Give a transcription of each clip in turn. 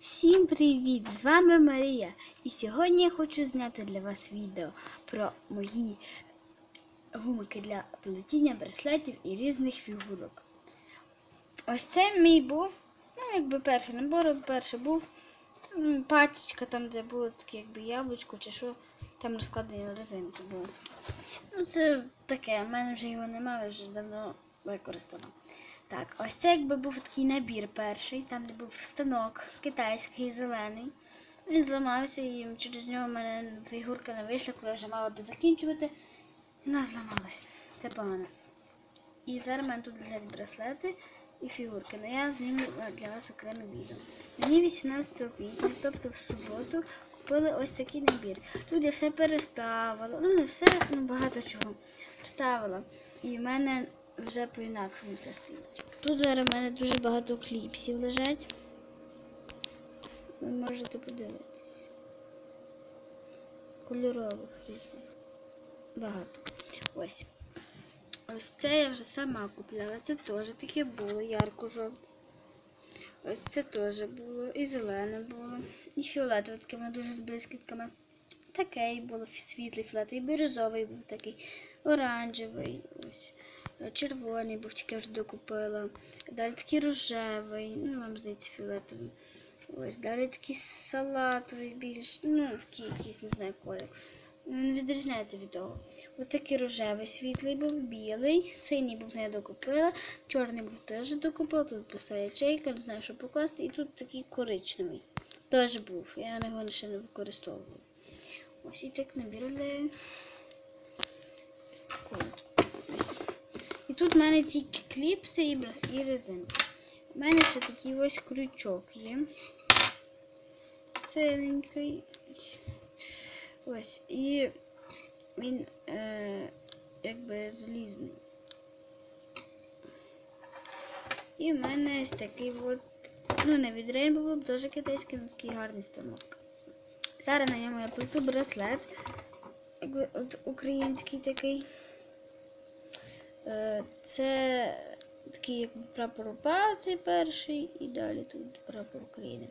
Всім привіт! З вами Марія. І сьогодні я хочу зняти для вас відео про мої гумики для плетіння браслетів і різних фігурок. Ось це мій був, ну, якби перший набор, перший був пачечка, там, де було таке, якби яблучко чи що, там розкладені резинки були. Ну, це таке, в мене вже його немає, вже давно використано. Так, ось це якби був такий набір перший, там де був станок китайський зелений. Він зламався і через нього в мене фігурка не вийшла, коли я вже мала би закінчувати. І вона зламалась. Це погано. І зараз в мене тут лежать браслети і фігурки. Ну я зніму е, для вас окреме відео. Мені 18 квітня, тобто в суботу, купили ось такий набір. Тут я все переставила. Ну не все, ну багато чого. Поставила. І в мене вже по-інакшому все стоїть. Тут зараз в мене дуже багато кліпсів лежать. Ви можете подивитись. Кольорових різних. Багато. Ось. Ось це я вже сама купляла. Це теж таке було, ярко-жовте. Ось це теж було. І зелене було. І фіолетове таке, воно дуже з блискітками. Такий було світлий фіолет, і бірюзовий був такий, оранжевий, ось, червоний був, тільки вже докупила. Далі такий рожевий, ну вам здається, фіолетовий. Ось, далі такий салатовий більш, ну, такий якийсь, не знаю, колір. Ну, Він відрізняється від того. Ось такий рожевий світлий був, білий, синій був не докупила, чорний був теж докупила, тут пуста ячейка, не знаю, що покласти, і тут такий коричневий. Теж був. Я його ще не використовувала. Ось і так набірляю. Ось такою. Ось. Тут в мене тільки кліпси і, і резинки. У мене ще такий ось крючок є. Синенький. Ось. І він е, якби залізний. І в мене ось такий от, ну не від Rainbow теж китайський, але такий гарний станок. Зараз на ньому я плету браслет. Якби от український такий. Е, Це такий якби прапор УПА, цей перший, і далі тут прапор України.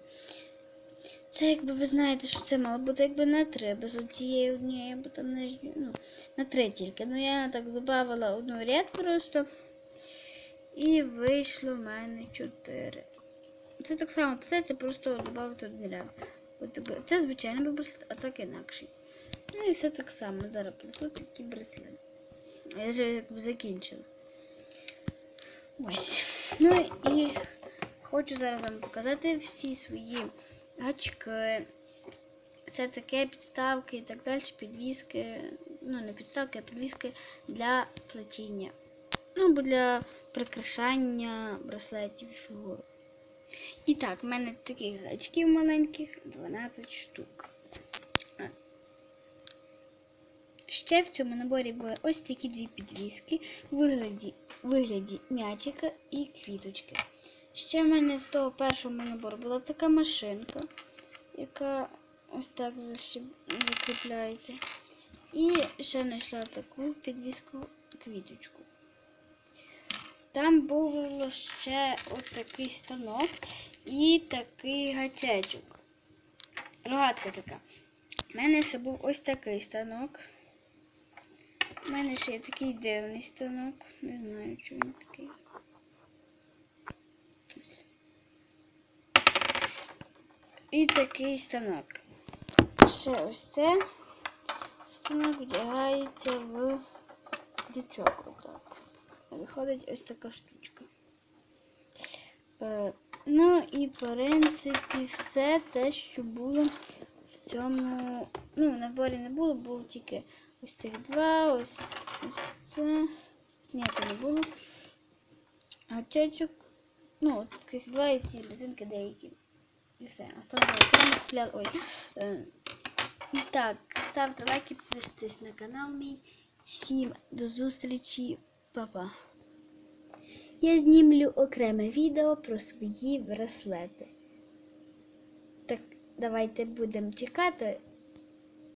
Це якби ви знаєте, що це мало бути якби на три, без оцієї однієї, бо там нижньої, ну, на три тільки. Ну я так додавала одну ряд просто. І вийшло в мене чотири. Це так само це просто додати один ряд. Це звичайний браслет, а так інакший. Ну і все так само. Зараз плету такий браслет. Я вже якби закінчила. Ось. Ну і хочу зараз вам показати всі свої гачки. Це таке підставки і так далі, підвіски. Ну, не підставки, а підвіски для плетіння. Ну, або для прикрашання браслетів і фігур. І так, в мене таких гачків маленьких 12 штук. А. Ще в цьому наборі були ось такі дві підвіски в вигляді, вигляді м'ячика і квіточки. Ще в мене з того першого набору була така машинка, яка ось так закріпляється. І ще знайшла таку підвіску квіточку. Там був ще ось такий станок і такий гачечок. Рогатка така. У мене ще був ось такий станок. У мене ще є такий дивний станок. Не знаю, чому він такий. І такий станок. Ще ось це станок вдягається в крючок. Отак. Виходить ось така штучка. Е, ну і в принципі все те, що було в цьому. Ну, наборі не було, було тільки ось цих два, ось ось це. Ні, це не було. Гачечок. Ну, от таких два і ці резинки деякі. І все. Стріляли. Ой. Е, і так, ставте лайки, підписуйтесь на канал мій. Всім до зустрічі, Па-па. Я знімлю окреме відео про свої браслети. Так, давайте будемо чекати